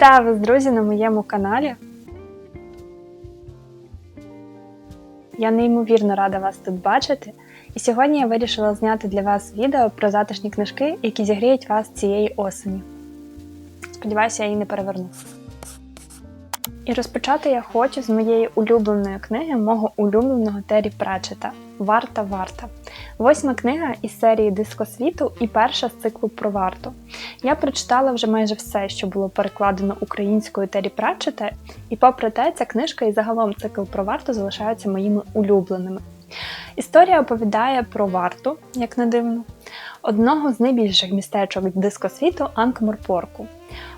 Вітаю вас, друзі, на моєму каналі. Я неймовірно рада вас тут бачити. І сьогодні я вирішила зняти для вас відео про затишні книжки, які зігріють вас цієї осені. Сподіваюся, я її не переверну. І розпочати я хочу з моєї улюбленої книги, мого улюбленого Террі Пратчета Варта Варта. Восьма книга із серії Диско світу і перша з циклу про варту. Я прочитала вже майже все, що було перекладено українською Террі Пратчета, і попри те, ця книжка і загалом цикл про варту залишаються моїми улюбленими. Історія оповідає про варту, як не дивно, одного з найбільших містечок дискосвіту Анкморпорку.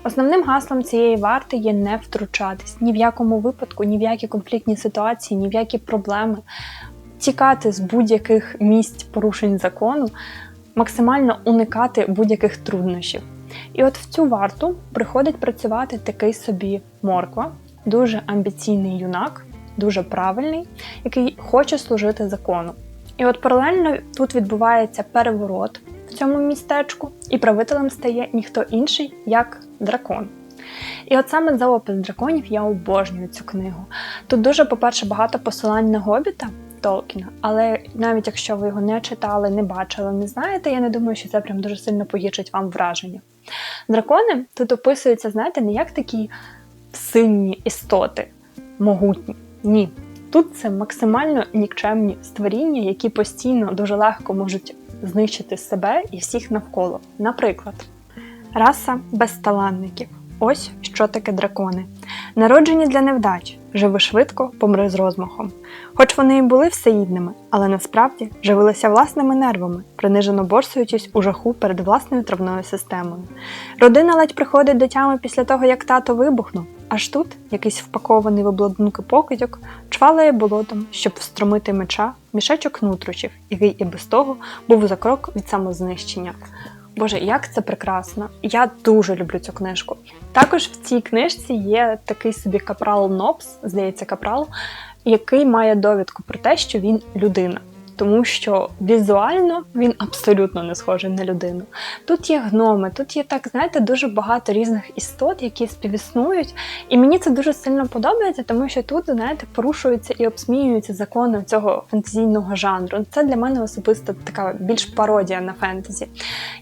Основним гаслом цієї варти є не втручатись ні в якому випадку, ні в які конфліктні ситуації, ні в які проблеми, тікати з будь-яких місць порушень закону, максимально уникати будь-яких труднощів. І от в цю варту приходить працювати такий собі морква, дуже амбіційний юнак, дуже правильний, який хоче служити закону. І от паралельно тут відбувається переворот в цьому містечку, і правителем стає ніхто інший, як дракон. І от саме за опис драконів я обожнюю цю книгу. Тут дуже, по-перше, багато посилань на гобіта Толкіна, але навіть якщо ви його не читали, не бачили, не знаєте, я не думаю, що це прям дуже сильно погіршить вам враження. Дракони тут описуються, знаєте, не як такі сильні істоти, могутні. Ні. Тут це максимально нікчемні створіння, які постійно дуже легко можуть знищити себе і всіх навколо. Наприклад, раса безталанників. Ось що таке дракони. Народжені для невдач, живи швидко, помри з розмахом. Хоч вони і були всеїдними, але насправді живилися власними нервами, принижено борсуючись у жаху перед власною травною системою. Родина ледь приходить до тями після того, як тато вибухнув. Аж тут якийсь впакований в обладунки покидьок чвалає болотом, щоб встромити меча мішечок нутрощів, який і без того був за крок від самознищення. Боже, як це прекрасно! Я дуже люблю цю книжку. Також в цій книжці є такий собі капрал Нопс, здається, капрал, який має довідку про те, що він людина. Тому що візуально він абсолютно не схожий на людину. Тут є гноми, тут є так, знаєте, дуже багато різних істот, які співіснують. І мені це дуже сильно подобається, тому що тут, знаєте, порушуються і обсміюються закони цього фентезійного жанру. Це для мене особисто така більш пародія на фентезі.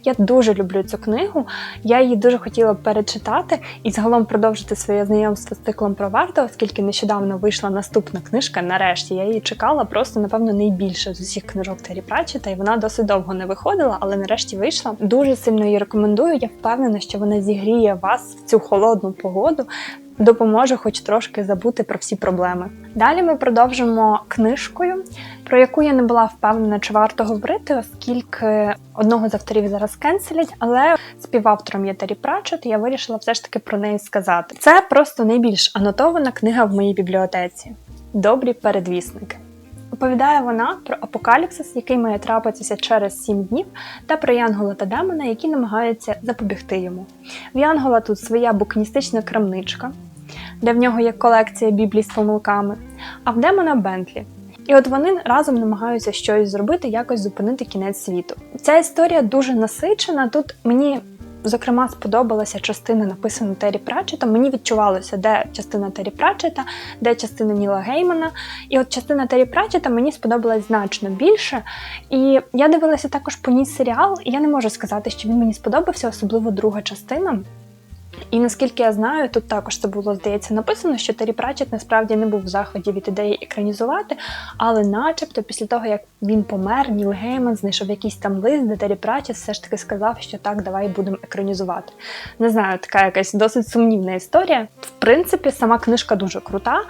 Я дуже люблю цю книгу, я її дуже хотіла перечитати і загалом продовжити своє знайомство з циклом про варту, оскільки нещодавно вийшла наступна книжка. Нарешті я її чекала просто, напевно, найбільше з усіх книжок Террі Пратчета, і вона досить довго не виходила, але нарешті вийшла. Дуже сильно її рекомендую. Я впевнена, що вона зігріє вас в цю холодну погоду. Допоможе хоч трошки забути про всі проблеми. Далі ми продовжимо книжкою, про яку я не була впевнена, чи варто говорити, оскільки одного з авторів зараз кенселять, але співавтором є Террі Пратчет, і я вирішила все ж таки про неї сказати. Це просто найбільш анотована книга в моїй бібліотеці. Добрі передвісники. Оповідає вона про апокаліпсис, який має трапитися через сім днів, та про Янгола та демона, які намагаються запобігти йому. В Янгола тут своя букністична крамничка, де в нього є колекція біблій з помилками, а в демона Бентлі. І от вони разом намагаються щось зробити, якось зупинити кінець світу. Ця історія дуже насичена. Тут мені Зокрема, сподобалася частина написана Террі Пратчетом. Мені відчувалося, де частина Террі Пратчета, де частина Ніла Геймана. І от частина Террі Пратчета мені сподобалась значно більше. І я дивилася також по ній серіал, і я не можу сказати, що він мені сподобався, особливо друга частина. І наскільки я знаю, тут також це було, здається, написано, що Террі Пратчет насправді не був в заході від ідеї екранізувати, але начебто після того, як він помер, Ніл Гейман знайшов якийсь там лист, де Террі Пратчет все ж таки сказав, що так, давай будемо екранізувати. Не знаю, така якась досить сумнівна історія. В принципі, сама книжка дуже крута.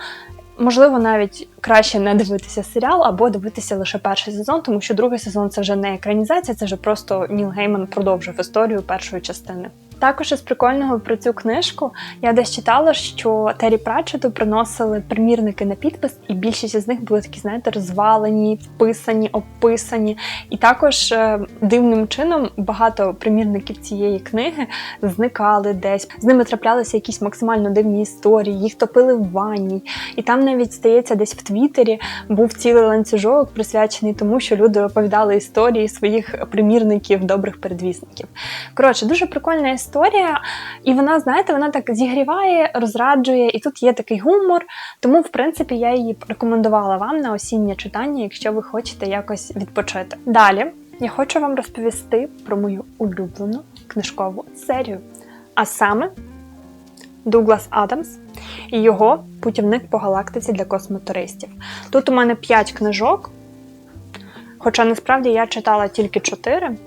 Можливо, навіть краще не дивитися серіал або дивитися лише перший сезон, тому що другий сезон це вже не екранізація, це вже просто Ніл Гейман продовжив історію першої частини. Також із прикольного про цю книжку я десь читала, що Террі Пратчету приносили примірники на підпис, і більшість із них були такі, знаєте, розвалені, вписані, описані. І також е, дивним чином багато примірників цієї книги зникали десь. З ними траплялися якісь максимально дивні історії, їх топили в ванні. І там навіть здається, десь в Твіттері був цілий ланцюжок присвячений тому, що люди оповідали історії своїх примірників добрих передвісників. Коротше, дуже прикольна історія історія, і вона, знаєте, вона так зігріває, розраджує, і тут є такий гумор. Тому, в принципі, я її рекомендувала вам на осіннє читання, якщо ви хочете якось відпочити. Далі я хочу вам розповісти про мою улюблену книжкову серію. А саме Дуглас Адамс і його путівник по галактиці для космотуристів. Тут у мене 5 книжок, хоча насправді я читала тільки 4.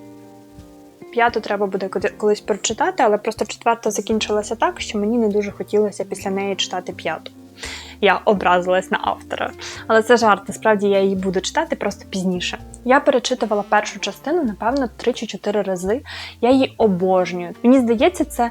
П'яту треба буде колись прочитати, але просто четверта закінчилася так, що мені не дуже хотілося після неї читати п'яту. Я образилась на автора. Але це жарт, насправді я її буду читати просто пізніше. Я перечитувала першу частину, напевно, 3 чи 4 рази. Я її обожнюю. Мені здається, це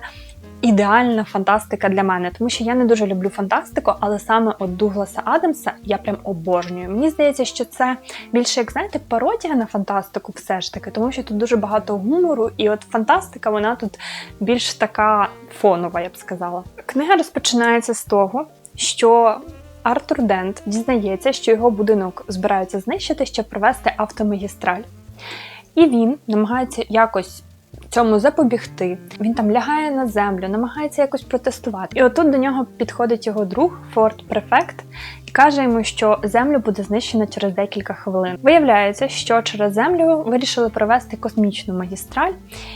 ідеальна фантастика для мене, тому що я не дуже люблю фантастику, але саме от Дугласа Адамса я прям обожнюю. Мені здається, що це більше, як знаєте, пародія на фантастику, все ж таки, тому що тут дуже багато гумору, і от фантастика, вона тут більш така фонова, я б сказала. Книга розпочинається з того, що Артур Дент дізнається, що його будинок збираються знищити, щоб провести автомагістраль. І він намагається якось цьому запобігти. Він там лягає на землю, намагається якось протестувати. І отут до нього підходить його друг Форд Префект каже йому, що землю буде знищено через декілька хвилин. Виявляється, що через землю вирішили провести космічну магістраль,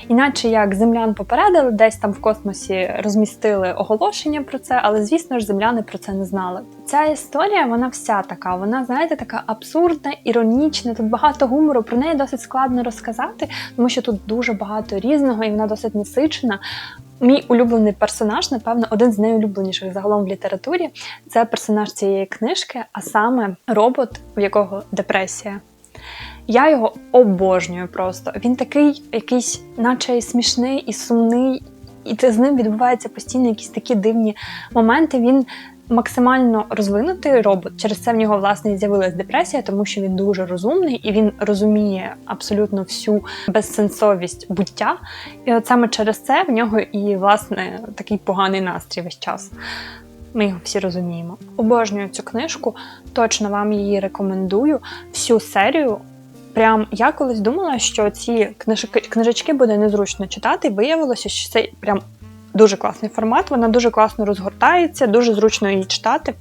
іначе як землян попередили, десь там в космосі розмістили оголошення про це, але звісно ж земляни про це не знали. Ця історія, вона вся така, вона, знаєте, така абсурдна, іронічна, тут багато гумору. Про неї досить складно розказати, тому що тут дуже багато різного і вона досить насичена. Мій улюблений персонаж, напевно, один з найулюбленіших загалом в літературі. Це персонаж цієї книжки, а саме робот, в якого депресія. Я його обожнюю просто. Він такий, якийсь, наче смішний, і сумний, і це з ним відбуваються постійно якісь такі дивні моменти. Він максимально розвинутий робот. Через це в нього власне і з'явилась депресія, тому що він дуже розумний і він розуміє абсолютно всю безсенсовість буття. І от саме через це в нього і власне такий поганий настрій весь час. Ми його всі розуміємо. Обожнюю цю книжку, точно вам її рекомендую. Всю серію. Прям я колись думала, що ці книжки, книжечки буде незручно читати. Виявилося, що це прям дуже класний формат. Вона дуже класно розгортається, дуже зручно її читати.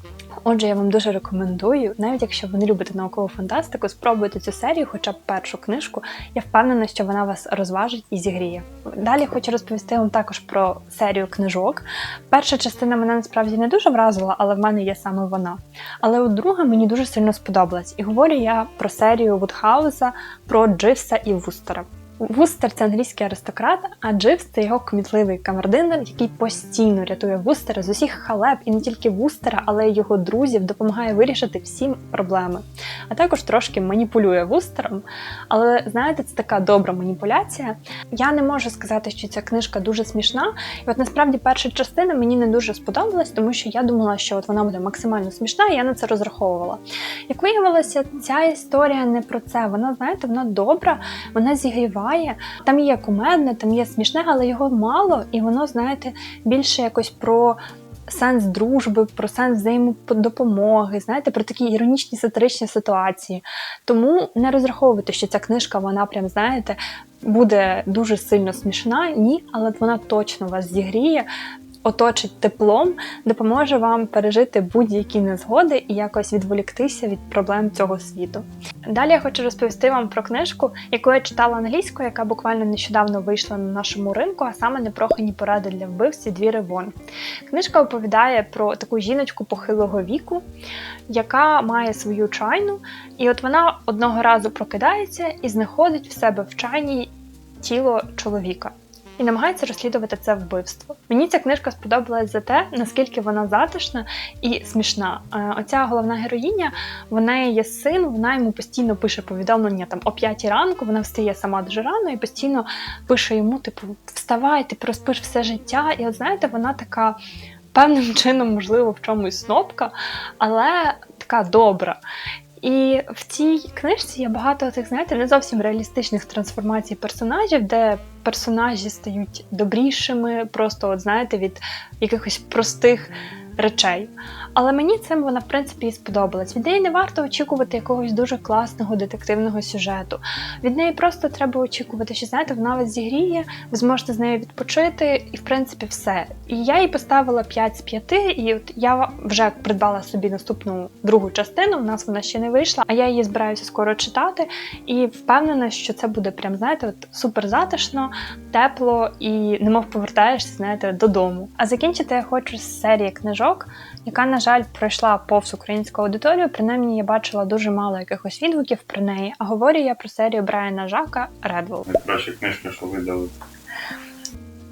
Отже, я вам дуже рекомендую, навіть якщо ви не любите наукову фантастику, спробуйте цю серію, хоча б першу книжку. Я впевнена, що вона вас розважить і зігріє. Далі хочу розповісти вам також про серію книжок. Перша частина мене насправді не дуже вразила, але в мене є саме вона. Але от друга мені дуже сильно сподобалась. І говорю я про серію Вудхауза, про Дживса і Вустера. Вустер це англійський аристократ, а Дживс це його кмітливий камердинер, який постійно рятує Вустера з усіх халеп і не тільки Вустера, але й його друзів, допомагає вирішити всі проблеми. А також трошки маніпулює Вустером. Але знаєте, це така добра маніпуляція. Я не можу сказати, що ця книжка дуже смішна. І от насправді перша частина мені не дуже сподобалась, тому що я думала, що от вона буде максимально смішна, і я на це розраховувала. Як виявилося, ця історія не про це. Вона, знаєте, вона добра, вона зігріває. Там є кумедне, там є смішне, але його мало, і воно, знаєте, більше якось про. Сенс дружби, про сенс взаємодопомоги, знаєте, про такі іронічні сатиричні ситуації. Тому не розраховуйте, що ця книжка, вона прям, знаєте, буде дуже сильно смішна. Ні, але вона точно вас зігріє, оточить теплом, допоможе вам пережити будь-які незгоди і якось відволіктися від проблем цього світу. Далі я хочу розповісти вам про книжку, яку я читала англійською, яка буквально нещодавно вийшла на нашому ринку, а саме непрохані поради для вбивці Двіри Вон. Книжка оповідає про таку жіночку похилого віку, яка має свою чайну, і от вона одного разу прокидається і знаходить в себе в чайній тіло чоловіка і намагається розслідувати це вбивство. Мені ця книжка сподобалась за те, наскільки вона затишна і смішна. Е, Оця головна героїня, в неї є син, вона йому постійно пише повідомлення там о 5 ранку. Вона встає сама дуже рано і постійно пише йому: типу, вставай, ти проспиш все життя. І от знаєте, вона така. Певним чином, можливо, в чомусь снопка, але така добра. І в цій книжці є багато тих, знаєте, не зовсім реалістичних трансформацій персонажів, де персонажі стають добрішими, просто, от знаєте, від якихось простих речей. Але мені цим вона, в принципі, і сподобалась. Від неї не варто очікувати якогось дуже класного детективного сюжету. Від неї просто треба очікувати, що знаєте, вона вас зігріє, ви зможете з нею відпочити, і в принципі все. І я їй поставила 5 з 5, і от я вже придбала собі наступну другу частину. У нас вона ще не вийшла, а я її збираюся скоро читати. І впевнена, що це буде прям, знаєте, от супер затишно, тепло і немов повертаєшся, знаєте, додому. А закінчити я хочу з серії книжок, яка, на жаль, пройшла повз українську аудиторію. Принаймні, я бачила дуже мало якихось відгуків про неї. А говорю я про серію Брайана Жака Редвелл. Найкраща книжка, що видали.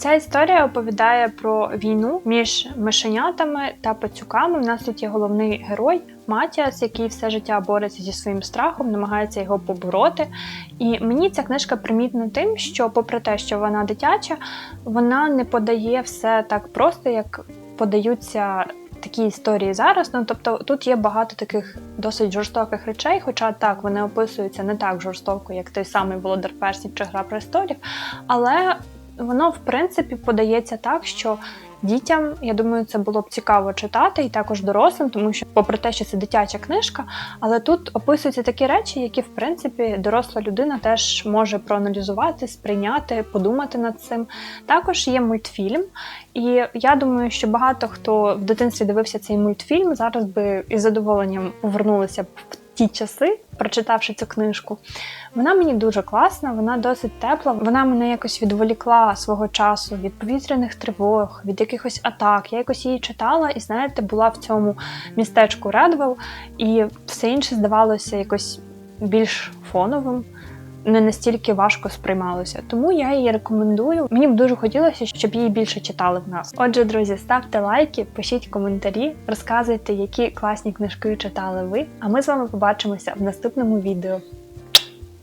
Ця історія оповідає про війну між мишенятами та пацюками. У нас тут є головний герой Матіас, який все життя бореться зі своїм страхом, намагається його побороти. І мені ця книжка примітна тим, що, попри те, що вона дитяча, вона не подає все так просто, як подаються. Такі історії зараз, ну тобто тут є багато таких досить жорстоких речей, хоча так вони описуються не так жорстоко, як той самий Володар Персів чи Гра престолів, але воно в принципі подається так, що дітям, я думаю, це було б цікаво читати, і також дорослим, тому що, попри те, що це дитяча книжка, але тут описуються такі речі, які в принципі доросла людина теж може проаналізувати, сприйняти, подумати над цим. Також є мультфільм, і я думаю, що багато хто в дитинстві дивився цей мультфільм, зараз би із задоволенням повернулися в ті часи, прочитавши цю книжку. Вона мені дуже класна, вона досить тепла. Вона мене якось відволікла свого часу від повітряних тривог, від якихось атак. Я якось її читала і, знаєте, була в цьому містечку Редвелл, і все інше здавалося якось більш фоновим. Не настільки важко сприймалося, тому я її рекомендую. Мені б дуже хотілося, щоб її більше читали в нас. Отже, друзі, ставте лайки, пишіть коментарі, розказуйте, які класні книжки читали ви. А ми з вами побачимося в наступному відео.